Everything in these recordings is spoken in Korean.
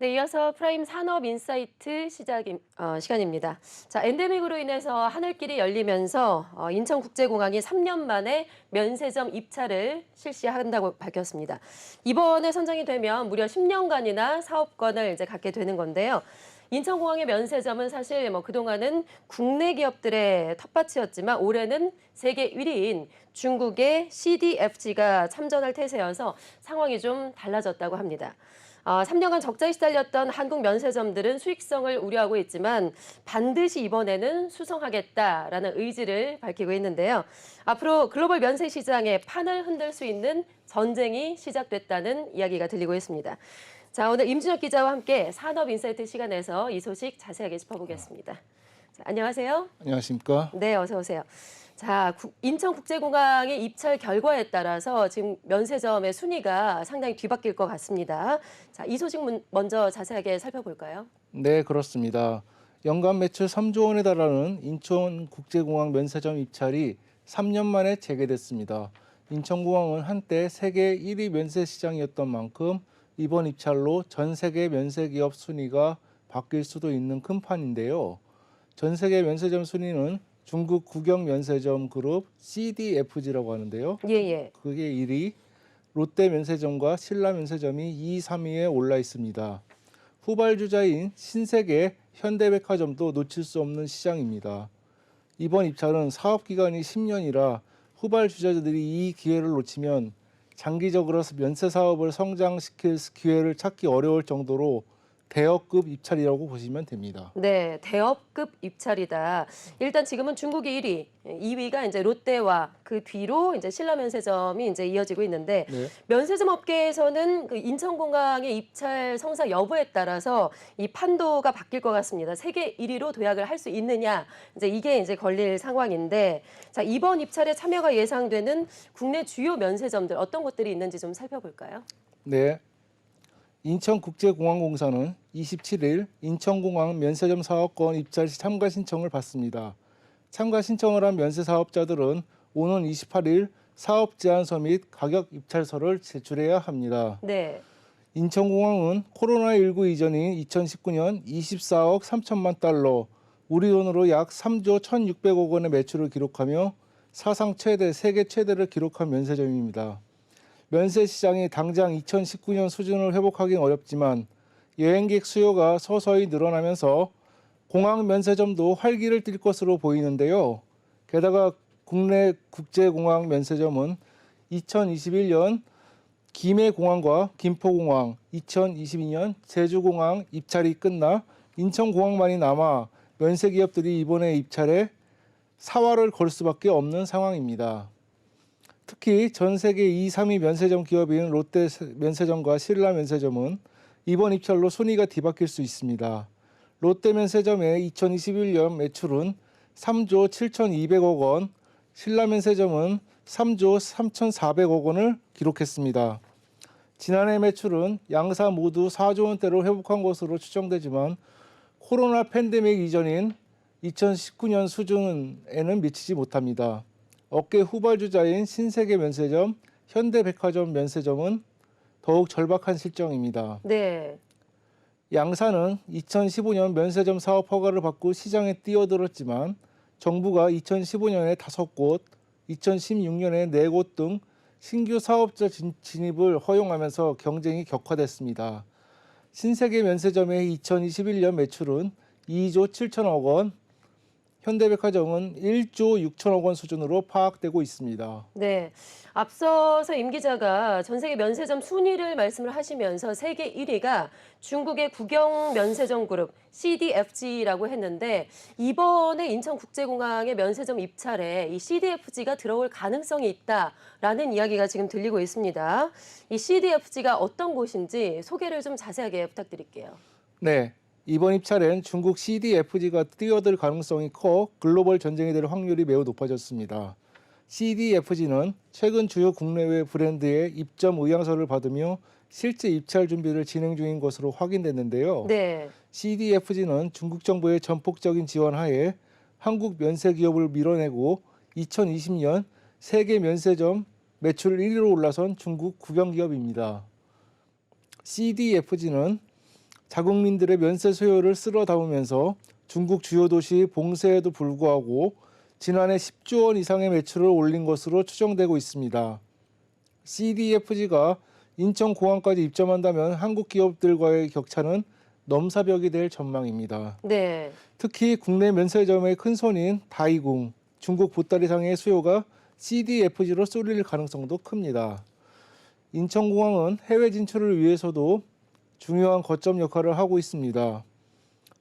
네, 이어서 프라임 산업 인사이트 시작 어, 시간입니다. 자, 엔데믹으로 인해서 하늘길이 열리면서 어, 인천국제공항이 3년 만에 면세점 입찰을 실시한다고 밝혔습니다. 이번에 선정이 되면 무려 10년간이나 사업권을 이제 갖게 되는 건데요. 인천공항의 면세점은 사실 뭐 그동안은 국내 기업들의 텃밭이었지만 올해는 세계 1위인 중국의 CDFG가 참전할 태세여서 상황이 좀 달라졌다고 합니다. 어, 3년간 적자에 시달렸던 한국 면세점들은 수익성을 우려하고 있지만 반드시 이번에는 수성하겠다라는 의지를 밝히고 있는데요. 앞으로 글로벌 면세 시장의 판을 흔들 수 있는 전쟁이 시작됐다는 이야기가 들리고 있습니다. 자, 오늘 임준혁 기자와 함께 산업 인사이트 시간에서 이 소식 자세하게 짚어보겠습니다. 자, 안녕하세요. 안녕하십니까? 네, 어서 오세요. 자, 구- 인천국제공항의 입찰 결과에 따라서 지금 면세점의 순위가 상당히 뒤바뀔 것 같습니다. 자, 이 소식 문- 먼저 자세하게 살펴볼까요? 네, 그렇습니다. 연간 매출 3조 원에 달하는 인천국제공항 면세점 입찰이 3년 만에 재개됐습니다. 인천공항은 한때 세계 1위 면세 시장이었던 만큼 이번 입찰로 전 세계 면세 기업 순위가 바뀔 수도 있는 큰 판인데요. 전 세계 면세점 순위는 중국 국영 면세점 그룹 CDFG라고 하는데요. 예, 예. 그게 1위, 롯데 면세점과 신라 면세점이 2, 3위에 올라 있습니다. 후발주자인 신세계, 현대백화점도 놓칠 수 없는 시장입니다. 이번 입찰은 사업 기간이 10년이라 후발주자들이 이 기회를 놓치면 장기적으로 면세 사업을 성장시킬 기회를 찾기 어려울 정도로 대여급 입찰이라고 보시면 됩니다. 네, 대업급 입찰이다. 일단 지금은 중국이 1위, 2위가 이제 롯데와 그 뒤로 이제 신라 면세점이 이제 이어지고 있는데 네. 면세점 업계에서는 그 인천공항의 입찰 성사 여부에 따라서 이 판도가 바뀔 것 같습니다. 세계 1위로 도약을 할 수 있느냐, 이제 이게 이제 걸릴 상황인데, 자 이번 입찰에 참여가 예상되는 국내 주요 면세점들 어떤 것들이 있는지 좀 살펴볼까요? 네. 인천국제공항공사는 27일 인천공항 면세점 사업권 입찰 시 참가 신청을 받습니다. 참가 신청을 한 면세 사업자들은 오는 28일 사업 제안서 및 가격 입찰서를 제출해야 합니다. 네, 인천공항은 코로나19 이전인 2019년 24억 3천만 달러, 우리 돈으로 약 3조 1,600억 원의 매출을 기록하며 사상 최대, 세계 최대를 기록한 면세점입니다. 면세 시장이 당장 2019년 수준을 회복하기는 어렵지만 여행객 수요가 서서히 늘어나면서 공항 면세점도 활기를 띨 것으로 보이는데요. 게다가 국내 국제공항 면세점은 2021년 김해공항과 김포공항, 2022년 제주공항 입찰이 끝나 인천공항만이 남아 면세 기업들이 이번에 입찰에 사활을 걸 수밖에 없는 상황입니다. 특히 전 세계 2, 3위 면세점 기업인 롯데 면세점과 신라 면세점은 이번 입찰로 순위가 뒤바뀔 수 있습니다. 롯데 면세점의 2021년 매출은 3조 7,200억 원, 신라 면세점은 3조 3,400억 원을 기록했습니다. 지난해 매출은 양사 모두 4조 원대로 회복한 것으로 추정되지만 코로나 팬데믹 이전인 2019년 수준에는 미치지 못합니다. 업계 후발주자인 신세계 면세점, 현대백화점 면세점은 더욱 절박한 실정입니다. 네, 양사는 2015년 면세점 사업 허가를 받고 시장에 뛰어들었지만 정부가 2015년에 5곳, 2016년에 4곳 등 신규 사업자 진- 진입을 허용하면서 경쟁이 격화됐습니다. 신세계 면세점의 2021년 매출은 2조 7천억 원, 현대백화점은 1조 6천억 원 수준으로 파악되고 있습니다. 네. 앞서서 임 기자가 전 세계 면세점 순위를 말씀을 하시면서 세계 1위가 중국의 국영 면세점 그룹 CDFG라고 했는데 이번에 인천국제공항의 면세점 입찰에 이 CDFG가 들어올 가능성이 있다라는 이야기가 지금 들리고 있습니다. 이 CDFG가 어떤 곳인지 소개를 좀 자세하게 부탁드릴게요. 네, 이번 입찰엔 중국 CDFG가 뛰어들 가능성이 커 글로벌 전쟁이 될 확률이 매우 높아졌습니다. CDFG는 최근 주요 국내외 브랜드의 입점 의향서를 받으며 실제 입찰 준비를 진행 중인 것으로 확인됐는데요. 네. CDFG는 중국 정부의 전폭적인 지원 하에 한국 면세 기업을 밀어내고 2020년 세계 면세점 매출 1위로 올라선 중국 국영 기업입니다. CDFG는 자국민들의 면세 수요를 쓸어 담으면서 중국 주요 도시 봉쇄에도 불구하고 지난해 10조 원 이상의 매출을 올린 것으로 추정되고 있습니다. CDFG가 인천공항까지 입점한다면 한국 기업들과의 격차는 넘사벽이 될 전망입니다. 네. 특히 국내 면세점의 큰 손인 다이궁, 중국 보따리상의 수요가 CDFG로 쏠릴 가능성도 큽니다. 인천공항은 해외 진출을 위해서도 중요한 거점 역할을 하고 있습니다.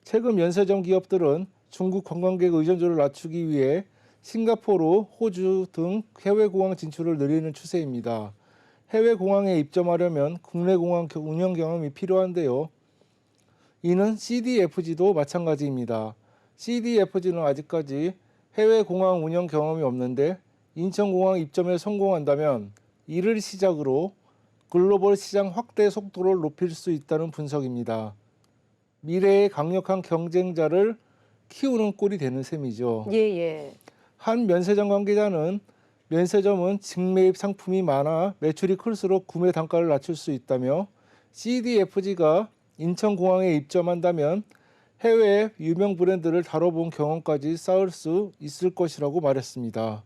최근 면세점 기업들은 중국 관광객 의존도를 낮추기 위해 싱가포르, 호주 등 해외 공항 진출을 늘리는 추세입니다. 해외 공항에 입점하려면 국내 공항 겨- 운영 경험이 필요한데요. 이는 CDFG도 마찬가지입니다. CDFG는 아직까지 해외 공항 운영 경험이 없는데 인천공항 입점에 성공한다면 이를 시작으로 글로벌 시장 확대 속도를 높일 수 있다는 분석입니다. 미래의 강력한 경쟁자를 키우는 꼴이 되는 셈이죠. 예, 예. 한 면세점 관계자는 면세점은 직매입 상품이 많아 매출이 클수록 구매 단가를 낮출 수 있다며 CDFG가 인천공항에 입점한다면 해외 유명 브랜드를 다뤄본 경험까지 쌓을 수 있을 것이라고 말했습니다.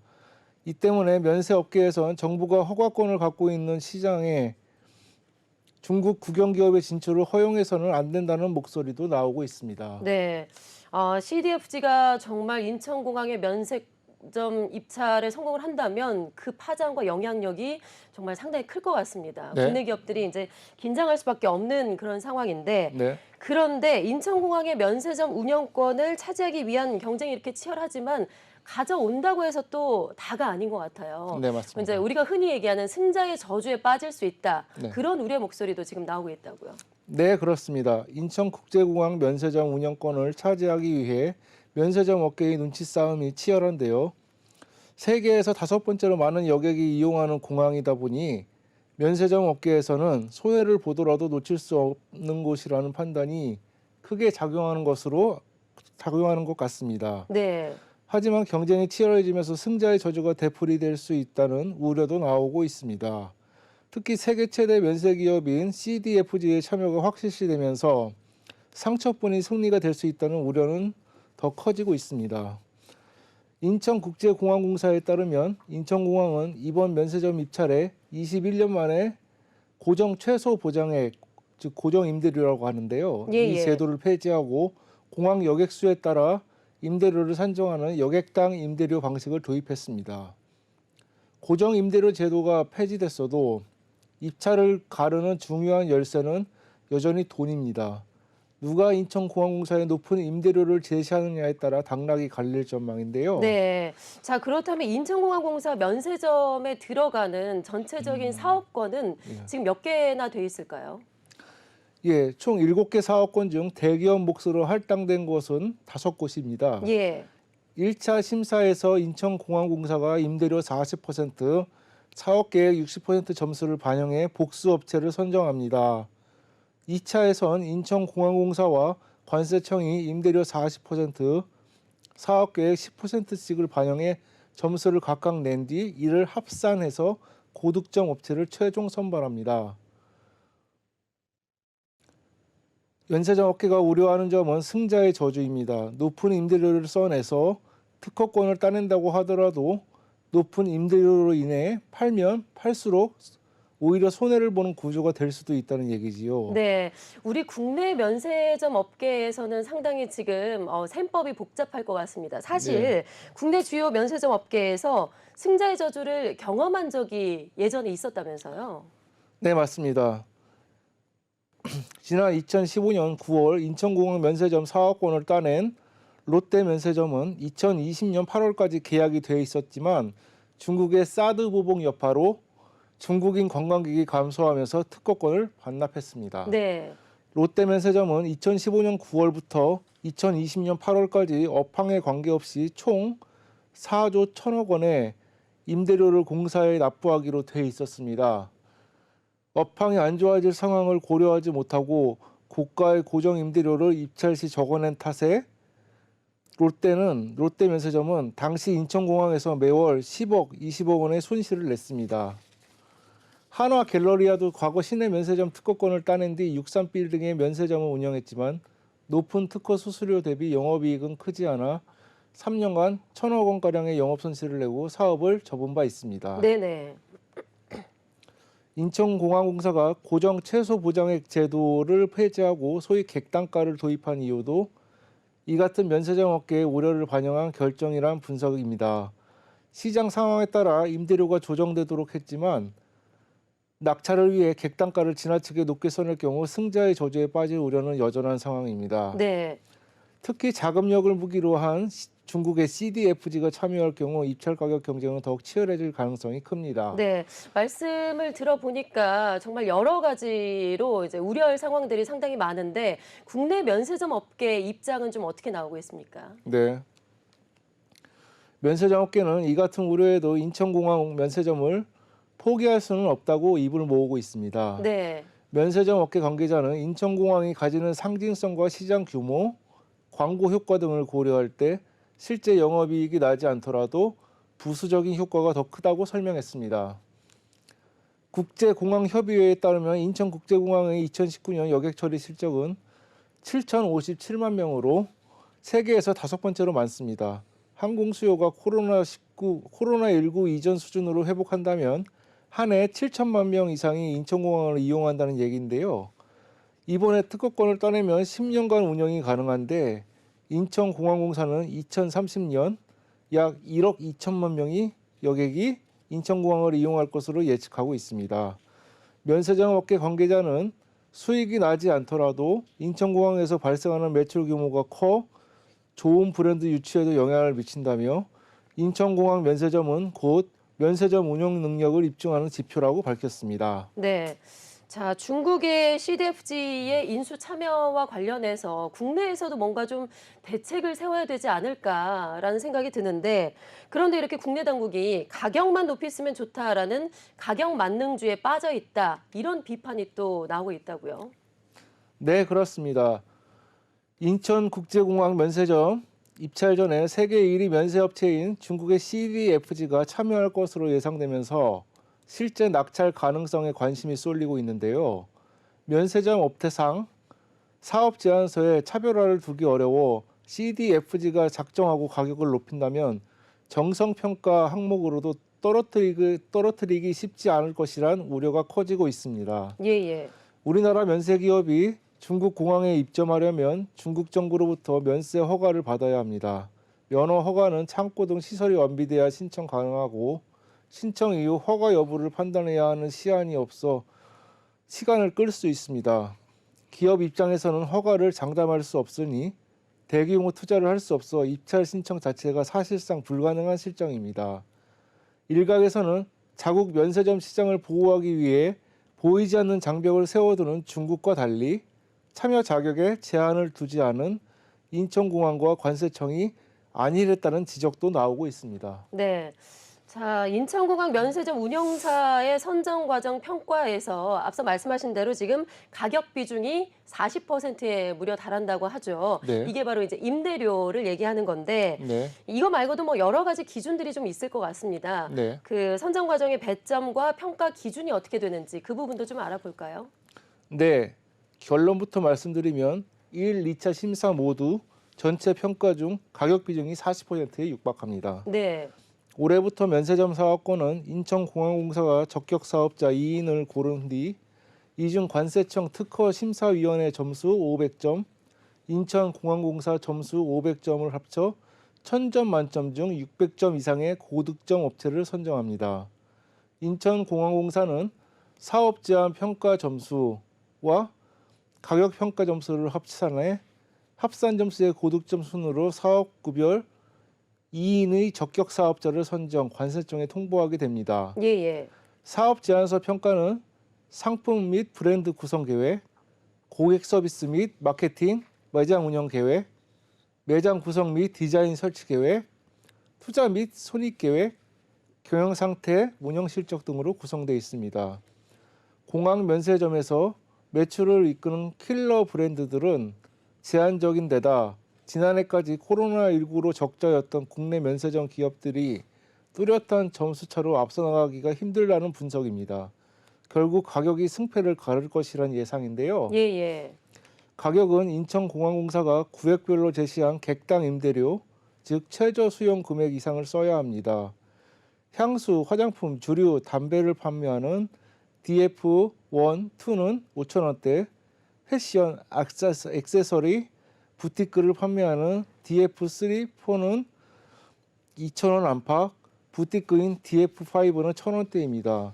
이 때문에 면세 업계에선 정부가 허가권을 갖고 있는 시장에 중국 국영 기업의 진출을 허용해서는 안 된다는 목소리도 나오고 있습니다. 네. 어, CDFG가 정말 인천공항의 면세점 입찰에 성공을 한다면 그 파장과 영향력이 정말 상당히 클 것 같습니다. 네. 국내 기업들이 이제 긴장할 수밖에 없는 그런 상황인데 네. 그런데 인천공항의 면세점 운영권을 차지하기 위한 경쟁이 이렇게 치열하지만 가져온다고 해서 또 다가 아닌 것 같아요. 네, 맞습니다. 이제 우리가 흔히 얘기하는 승자의 저주에 빠질 수 있다. 네. 그런 우려 목소리도 지금 나오고 있다고요. 네, 그렇습니다. 인천국제공항 면세점 운영권을 차지하기 위해 면세점 업계의 눈치 싸움이 치열한데요. 세계에서 다섯 번째로 많은 여객이 이용하는 공항이다 보니 면세점 업계에서는 손해를 보더라도 놓칠 수 없는 곳이라는 판단이 크게 작용하는 것으로 작용하는 것 같습니다. 네. 하지만 경쟁이 치열해지면서 승자의 저주가 되풀이될 수 있다는 우려도 나오고 있습니다. 특히 세계 최대 면세 기업인 CDFG의 참여가 확실시되면서 상처뿐인 승리가 될 수 있다는 우려는 더 커지고 있습니다. 인천국제공항공사에 따르면 인천공항은 이번 면세점 입찰에 21년 만에 고정 최소 보장액, 즉 고정 임대료라고 하는데요. 예, 이 예. 제도를 폐지하고 공항 여객 수에 따라 임대료를 산정하는 여객당 임대료 방식을 도입했습니다. 고정 임대료 제도가 폐지됐어도 입찰을 가르는 중요한 열쇠는 여전히 돈입니다. 누가 인천공항공사에 높은 임대료를 제시하느냐에 따라 당락이 갈릴 전망인데요. 네. 자, 그렇다면 인천공항공사 면세점에 들어가는 전체적인 사업권은 예. 지금 몇 개나 돼 있을까요? 예, 총 7개 사업권 중 대기업 몫으로 할당된 곳은 다섯 곳입니다. 예. 1차 심사에서 인천공항공사가 임대료 40%, 사업 계획 60% 점수를 반영해 복수 업체를 선정합니다. 2차에선 인천공항공사와 관세청이 임대료 40%, 사업 계획 10%씩을 반영해 점수를 각각 낸 뒤 이를 합산해서 고득점 업체를 최종 선발합니다. 연세점 업계가 우려하는 점은 승자의 저주입니다. 높은 임대료를 써내서 특허권을 따낸다고 하더라도 높은 임대료로 인해 팔면 팔수록 오히려 손해를 보는 구조가 될 수도 있다는 얘기지요. 네. 우리 국내 면세점 업계에서는 상당히 지금 어, 셈법이 복잡할 것 같습니다. 사실 네. 국내 주요 면세점 업계에서 승자의 저주를 경험한 적이 예전에 있었다면서요. 네, 맞습니다. 지난 2015년 9월 인천공항 면세점 사업권을 따낸 롯데 면세점은 2020년 8월까지 계약이 돼 있었지만 중국의 사드 보복 여파로 중국인 관광객이 감소하면서 특허권을 반납했습니다. 네. 롯데 면세점은 2015년 9월부터 2020년 8월까지 업황에 관계없이 총 4조 1천억 원의 임대료를 공사에 납부하기로 돼 있었습니다. 업황이 안 좋아질 상황을 고려하지 못하고 고가의 고정 임대료를 입찰 시 적어낸 탓에 롯데는 롯데 면세점은 당시 인천공항에서 매월 10억, 20억 원의 손실을 냈습니다. 한화 갤러리아도 과거 시내 면세점 특허권을 따낸 뒤 63빌딩의 면세점을 운영했지만 높은 특허 수수료 대비 영업이익은 크지 않아 3년간 천억 원가량의 영업 손실을 내고 사업을 접은 바 있습니다. 네네. 인천공항공사가 고정 최소 보장액 제도를 폐지하고 소위 객단가를 도입한 이유도 이 같은 면세점 업계의 우려를 반영한 결정이란 분석입니다. 시장 상황에 따라 임대료가 조정되도록 했지만 낙찰을 위해 객단가를 지나치게 높게 써낼 경우 승자의 저주에 빠질 우려는 여전한 상황입니다. 네. 특히 자금력을 무기로 한 시- 중국의 CDFG가 참여할 경우 입찰 가격 경쟁은 더욱 치열해질 가능성이 큽니다. 네, 말씀을 들어보니까 정말 여러 가지로 이제 우려할 상황들이 상당히 많은데 국내 면세점 업계 입장은 좀 어떻게 나오고 있습니까? 네. 면세점 업계는 이 같은 우려에도 인천공항 면세점을 포기할 수는 없다고 입을 모으고 있습니다. 네, 면세점 업계 관계자는 인천공항이 가지는 상징성과 시장 규모, 광고 효과 등을 고려할 때 실제 영업이익이 나지 않더라도 부수적인 효과가 더 크다고 설명했습니다. 국제공항협의회에 따르면 인천국제공항의 2019년 여객 처리 실적은 7,057만 명으로 세계에서 다섯 번째로 많습니다. 항공 수요가 코로나19 코로나19 이전 수준으로 회복한다면 한 해 7천만 명 이상이 인천공항을 이용한다는 얘기인데요. 이번에 특허권을 따내면 10년간 운영이 가능한데 인천공항공사는 2030년 약 1억 2천만 명이 여객이 인천공항을 이용할 것으로 예측하고 있습니다. 면세점 업계 관계자는 수익이 나지 않더라도 인천공항에서 발생하는 매출 규모가 커 좋은 브랜드 유치에도 영향을 미친다며 인천공항 면세점은 곧 면세점 운영 능력을 입증하는 지표라고 밝혔습니다. 네. 자, 중국의 CDFG의 인수 참여와 관련해서 국내에서도 뭔가 좀 대책을 세워야 되지 않을까라는 생각이 드는데 그런데 이렇게 국내 당국이 가격만 높였으면 좋다라는 가격 만능주의에 빠져 있다 이런 비판이 또 나오고 있다고요. 네, 그렇습니다. 인천국제공항 면세점 입찰 전에 세계 1위 면세업체인 중국의 CDFG가 참여할 것으로 예상되면서 실제 낙찰 가능성에 관심이 쏠리고 있는데요. 면세점 업태상 사업 제안서에 차별화를 두기 어려워 CDFG가 작정하고 가격을 높인다면 정성평가 항목으로도 떨어뜨리기, 떨어뜨리기 쉽지 않을 것이란 우려가 커지고 있습니다. 예, 예. 우리나라 면세 기업이 중국 공항에 입점하려면 중국 정부로부터 면세 허가를 받아야 합니다. 면허 허가는 창고 등 시설이 완비돼야 신청 가능하고 신청 이후 허가 여부를 판단해야 하는 시한이 없어 시간을 끌 수 있습니다. 기업 입장에서는 허가를 장담할 수 없으니 대규모 투자를 할 수 없어 입찰 신청 자체가 사실상 불가능한 실정입니다. 일각에서는 자국 면세점 시장을 보호하기 위해 보이지 않는 장벽을 세워두는 중국과 달리 참여 자격에 제한을 두지 않은 인천공항과 관세청이 안일했다는 지적도 나오고 있습니다. 네. 자, 인천공항 면세점 운영사의 선정 과정 평가에서 앞서 말씀하신 대로 지금 가격 비중이 40%에 무려 달한다고 하죠. 네. 이게 바로 이제 임대료를 얘기하는 건데 네, 이거 말고도 뭐 여러 가지 기준들이 좀 있을 것 같습니다. 네, 그 선정 과정의 배점과 평가 기준이 어떻게 되는지 그 부분도 좀 알아볼까요? 네. 결론부터 말씀드리면 1, 2차 심사 모두 전체 평가 중 가격 비중이 40%에 육박합니다. 네. 올해부터 면세점 사업권은 인천공항공사가 적격 사업자 2인을 고른 뒤 이중 관세청 특허 심사위원회 점수 500점, 인천공항공사 점수 500점을 합쳐 1000점 만점 중 600점 이상의 고득점 업체를 선정합니다. 인천공항공사는 사업 제한 평가 점수와 가격 평가 점수를 합산해 합산 점수의 고득점 순으로 사업 구별 2인의 적격 사업자를 선정 관세청에 통보하게 됩니다. 예, 예. 사업 제안서 평가는 상품 및 브랜드 구성 계획, 고객 서비스 및 마케팅, 매장 운영 계획, 매장 구성 및 디자인 설치 계획, 투자 및 손익 계획, 경영 상태, 운영 실적 등으로 구성되어 있습니다. 공항 면세점에서 매출을 이끄는 킬러 브랜드들은 제한적인 데다 지난해까지 코로나19로 적자였던 국내 면세점 기업들이 뚜렷한 점수 차로 앞서 나가기가 힘들다는 분석입니다. 결국 가격이 승패를 가를 것이란 예상인데요. 예, 예. 가격은 인천공항공사가 구획별로 제시한 객당 임대료, 즉 최저 수용 금액 이상을 써야 합니다. 향수, 화장품, 주류, 담배를 판매하는 DF1, 2는 5,000원대, 패션, 액세서- 액세서리, 부티크를 판매하는 DF3, 4는 2,000원 안팎, 부티크인 DF5는 1,000원대입니다.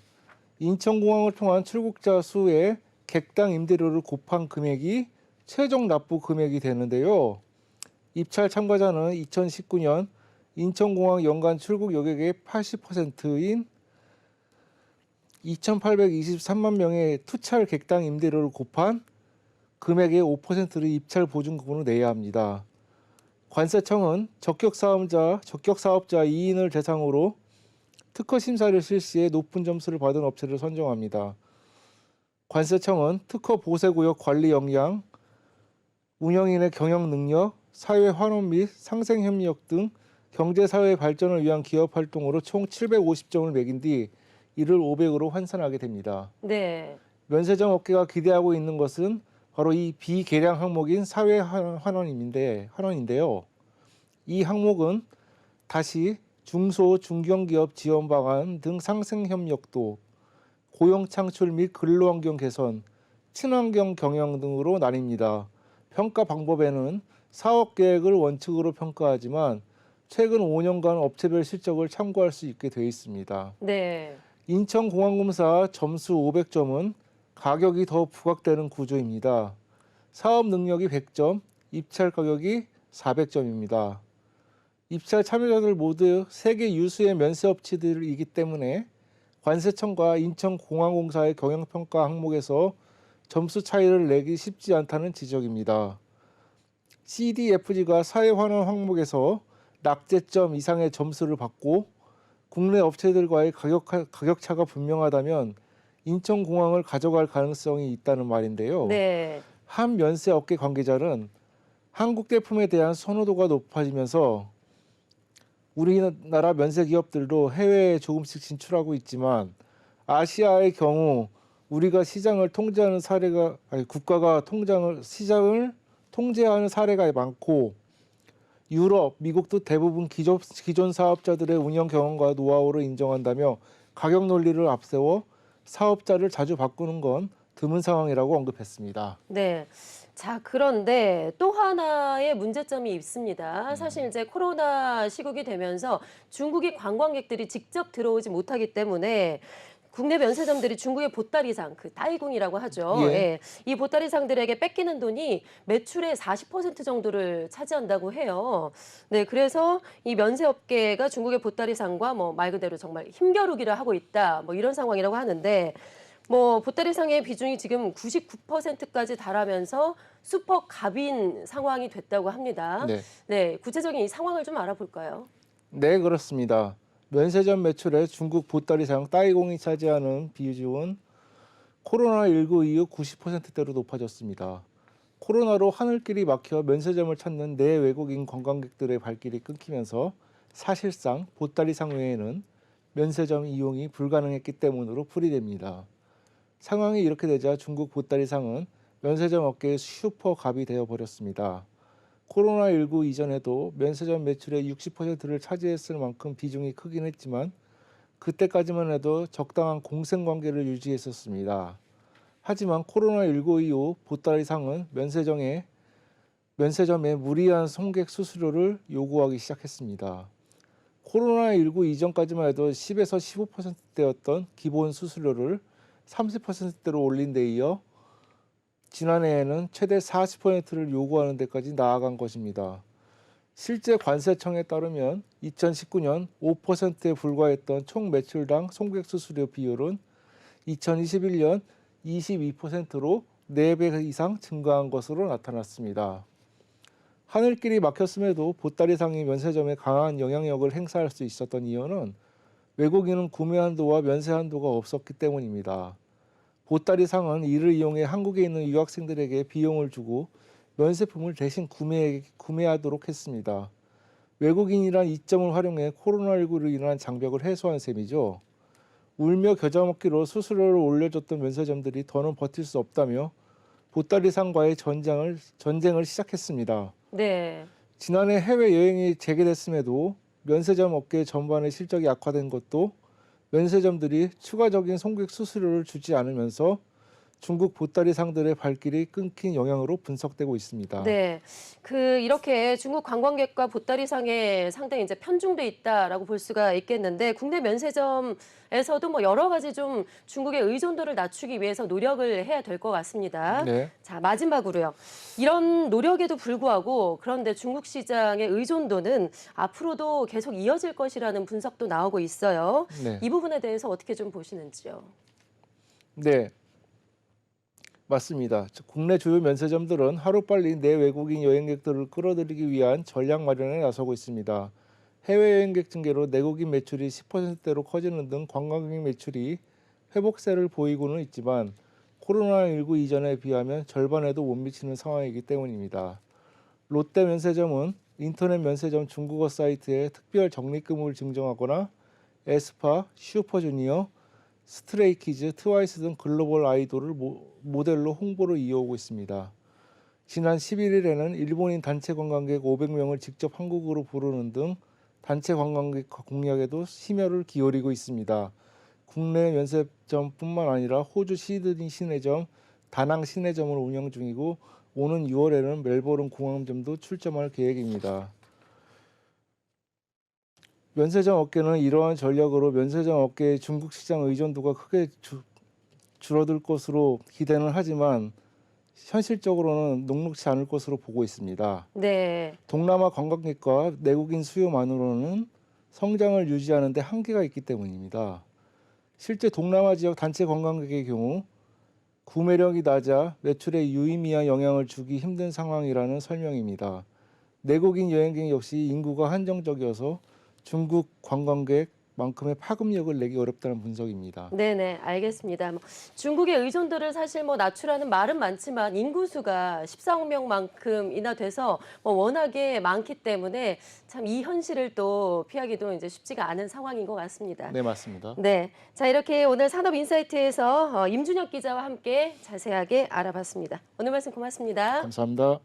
인천공항을 통한 출국자 수의 객당 임대료를 곱한 금액이 최종 납부 금액이 되는데요. 입찰 참가자는 2019년 인천공항 연간 출국 여객의 80%인 2,823만 명의 투찰 객당 임대료를 곱한 금액의 5%를 입찰 보증금으로 내야 합니다. 관세청은 적격 사업자, 적격 사업자 2인을 대상으로 특허 심사를 실시해 높은 점수를 받은 업체를 선정합니다. 관세청은 특허 보세 구역 관리 역량, 운영인의 경영 능력, 사회 환원 및 상생 협력 등 경제 사회 발전을 위한 기업 활동으로 총 750점을 매긴 뒤 이를 500으로 환산하게 됩니다. 네. 면세점 업계가 기대하고 있는 것은 바로 이 비계량 항목인 사회 환- 환원인데 환원인데요. 이 항목은 다시 중소 중견기업 지원 방안 등 상생 협력도 고용 창출 및 근로환경 개선, 친환경 경영 등으로 나뉩니다. 평가 방법에는 사업 계획을 원칙으로 평가하지만 최근 5년간 업체별 실적을 참고할 수 있게 되어 있습니다. 네. 인천공항공사 점수 500점은 가격이 더 부각되는 구조입니다. 사업 능력이 100점, 입찰 가격이 400점입니다. 입찰 참여자들 모두 세계 유수의 면세 업체들이기 때문에 관세청과 인천공항공사의 경영평가 항목에서 점수 차이를 내기 쉽지 않다는 지적입니다. CDFG가 사회환원 항목에서 낙제점 이상의 점수를 받고 국내 업체들과의 가격 가격차가 분명하다면 인천공항을 가져갈 가능성이 있다는 말인데요. 네. 한 면세 업계 관계자는 한국 제품에 대한 선호도가 높아지면서 우리나라 면세 기업들도 해외에 조금씩 진출하고 있지만 아시아의 경우 우리가 시장을 통제하는 사례가 아니 국가가 통장을 시장을 통제하는 사례가 많고 유럽, 미국도 대부분 기존, 기존 사업자들의 운영 경험과 노하우를 인정한다며 가격 논리를 앞세워 사업자를 자주 바꾸는 건 드문 상황이라고 언급했습니다. 네. 자, 그런데 또 하나의 문제점이 있습니다. 사실 이제 코로나 시국이 되면서 중국이 관광객들이 직접 들어오지 못하기 때문에 국내 면세점들이 중국의 보따리상, 그 따이궁이라고 하죠. 예. 예. 이 보따리상들에게 뺏기는 돈이 매출의 40% 정도를 차지한다고 해요. 네, 그래서 이 면세업계가 중국의 보따리상과 뭐 말 그대로 정말 힘겨루기를 하고 있다. 뭐 이런 상황이라고 하는데 뭐 보따리상의 비중이 지금 99%까지 달하면서 슈퍼 갑인 상황이 됐다고 합니다. 네. 네. 구체적인 이 상황을 좀 알아볼까요? 네, 그렇습니다. 면세점 매출에 중국 보따리상 따이공이 차지하는 비중은 코로나19 이후 90%대로 높아졌습니다. 코로나로 하늘길이 막혀 면세점을 찾는 내 외국인 관광객들의 발길이 끊기면서 사실상 보따리 상 외에는 면세점 이용이 불가능했기 때문으로 풀이됩니다. 상황이 이렇게 되자 중국 보따리 상은 면세점 업계의 슈퍼갑이 되어 버렸습니다. 코로나19 이전에도 면세점 매출의 60%를 차지했을 만큼 비중이 크긴 했지만 그때까지만 해도 적당한 공생 관계를 유지했었습니다. 하지만 코로나19 이후 보따리 상은 면세점에 면세점에 무리한 송객 수수료를 요구하기 시작했습니다. 코로나19 이전까지만 해도 10에서 15%대였던 기본 수수료를 30%대로 올린 데 이어 지난해에는 최대 40%를 요구하는 데까지 나아간 것입니다. 실제 관세청에 따르면 2019년 5%에 불과했던 총 매출당 송객 수수료 비율은 2021년 22%로 4배 이상 증가한 것으로 나타났습니다. 하늘길이 막혔음에도 보따리상이 면세점에 강한 영향력을 행사할 수 있었던 이유는 외국인은 구매 한도와 면세 한도가 없었기 때문입니다. 보따리 상은 이를 이용해 한국에 있는 유학생들에게 비용을 주고 면세품을 대신 구매, 구매하도록 했습니다. 외국인이란 이점을 활용해 코로나19로 인한 장벽을 해소한 셈이죠. 울며 겨자 먹기로 수수료를 올려줬던 면세점들이 더는 버틸 수 없다며 보따리 상과의 전쟁을 전쟁을 시작했습니다. 네. 지난해 해외 여행이 재개됐음에도 면세점 업계 전반의 실적이 악화된 것도 면세점들이 추가적인 송객 수수료를 주지 않으면서 중국 보따리 상들의 발길이 끊긴 영향으로 분석되고 있습니다. 네. 그 이렇게 중국 관광객과 보따리 상에 상당히 이제 편중돼 있다라고 볼 수가 있겠는데 국내 면세점에서도 뭐 여러 가지 좀 중국의 의존도를 낮추기 위해서 노력을 해야 될 것 같습니다. 네. 자, 마지막으로요. 이런 노력에도 불구하고 그런데 중국 시장의 의존도는 앞으로도 계속 이어질 것이라는 분석도 나오고 있어요. 네. 이 부분에 대해서 어떻게 좀 보시는지요? 네. 맞습니다. 국내 주요 면세점들은 하루빨리 내 외국인 여행객들을 끌어들이기 위한 전략 마련에 나서고 있습니다. 해외 여행객 증계로 내국인 매출이 10%대로 커지는 등 관광객 매출이 회복세를 보이고는 있지만 코로나19 이전에 비하면 절반에도 못 미치는 상황이기 때문입니다. 롯데 면세점은 인터넷 면세점 중국어 사이트에 특별 적립금을 증정하거나 에스파, 슈퍼주니어, 스트레이키즈, 트와이스 등 글로벌 아이돌을 모, 모델로 홍보를 이어오고 있습니다. 지난 11일에는 일본인 단체 관광객 500명을 직접 한국으로 부르는 등 단체 관광객 공략에도 심혈을 기울이고 있습니다. 국내 면세점뿐만 아니라 호주 시드니 시내점, 다낭 시내점을 운영 중이고 오는 6월에는 멜버른 공항점도 출점할 계획입니다. 면세점 업계는 이러한 전략으로 면세점 업계의 중국 시장 의존도가 크게 주- 줄어들 것으로 기대는 하지만 현실적으로는 녹록지 않을 것으로 보고 있습니다. 네. 동남아 관광객과 내국인 수요만으로는 성장을 유지하는 데 한계가 있기 때문입니다. 실제 동남아 지역 단체 관광객의 경우 구매력이 낮아 매출에 유의미한 영향을 주기 힘든 상황이라는 설명입니다. 내국인 여행객 역시 인구가 한정적이어서 중국 관광객만큼의 파급력을 내기 어렵다는 분석입니다. 네네, 알겠습니다. 뭐, 중국의 의존도를 사실 뭐 낮추라는 말은 많지만 인구수가 14억 명만큼이나 돼서 뭐 워낙에 많기 때문에 참 이 현실을 또 피하기도 이제 쉽지가 않은 상황인 것 같습니다. 네, 맞습니다. 네, 자 이렇게 오늘 산업 인사이트에서 어, 임준혁 기자와 함께 자세하게 알아봤습니다. 오늘 말씀 고맙습니다. 감사합니다.